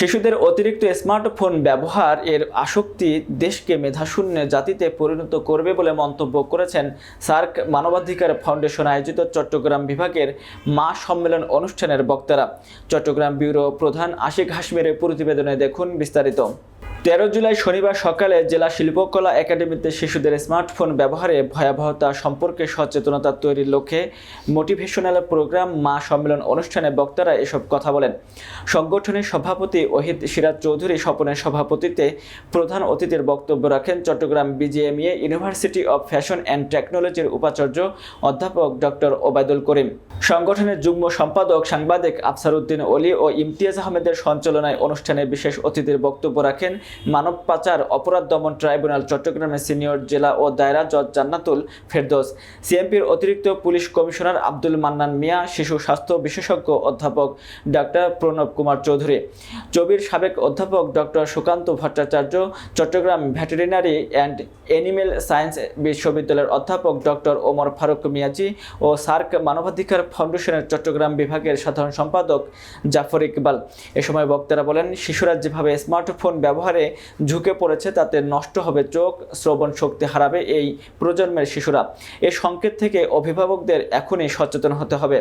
শিশুদের অতিরিক্ত স্মার্টফোন ব্যবহার এর আসক্তি দেশকে মেধাশূন্য জাতিতে পরিণত করবে বলে মন্তব্য করেছেন সার্ক মানবাধিকার ফাউন্ডেশন আয়োজিত চট্টগ্রাম বিভাগের মা সম্মেলন অনুষ্ঠানের বক্তারা। চট্টগ্রাম ব্যুরো প্রধান আশিক হাসমিরের প্রতিবেদনে দেখুন বিস্তারিত। তেরো জুলাই শনিবার সকালে জেলা শিল্পকলা একাডেমিতে শিশুদের স্মার্টফোন ব্যবহারে ভয়াবহতা সম্পর্কে সচেতনতা তৈরির লক্ষ্যে মোটিভেশনাল প্রোগ্রাম, মা সম্মেলন অনুষ্ঠানে বক্তারা এসব কথা বলেন। সংগঠনের সভাপতি ওহিদ সিরাজ চৌধুরী স্বপনের সভাপতিত্বে প্রধান অতিথির বক্তব্য রাখেন Chittagong BGMEA university of fashion and টেকনোলজির উপাচার্য অধ্যাপক ডক্টর ওবায়দুল করিম। সংগঠনের যুগ্ম সম্পাদক সাংবাদিক আফসার উদ্দিন অলি ও ইমতিয়াজ আহমেদের সঞ্চালনায় অনুষ্ঠানে বিশেষ অতিথির বক্তব্য রাখেন মানব পাচার অপরাধ দমন ট্রাইব্যুনাল, চট্টগ্রামের সিনিয়র জেলা ও দায়রা জজ জান্নাতুল ফেরদোস, সিএমপির অতিরিক্ত পুলিশ কমিশনার আব্দুল মান্নান মিয়া, শিশু স্বাস্থ্য বিশেষজ্ঞ অধ্যাপক ডাক্তার প্রণব কুমার চৌধুরী। চবির সাবেক অধ্যাপক doctor Sukanta Bhattacharya, Chittagong veterinary and animal science বিশ্ববিদ্যালয়ের অধ্যাপক ডক্টর ওমর ফারুক মিয়াজি ও সার্ক মানবাধিকার ফাউন্ডেশনের চট্টগ্রাম বিভাগের সাধারণ সম্পাদক জাফর ইকবাল। এ সময় বক্তারা বলেন, শিশুরা যেভাবে স্মার্টফোন ব্যবহারে ঝুঁকে পড়েছে, তাতে নষ্ট হবে চোখ, শ্রবণ শক্তি হারাবে এই প্রজন্মের শিশুরা। এ সংকেত থেকে অভিভাবকদের এখনই সচেতন হতে হবে।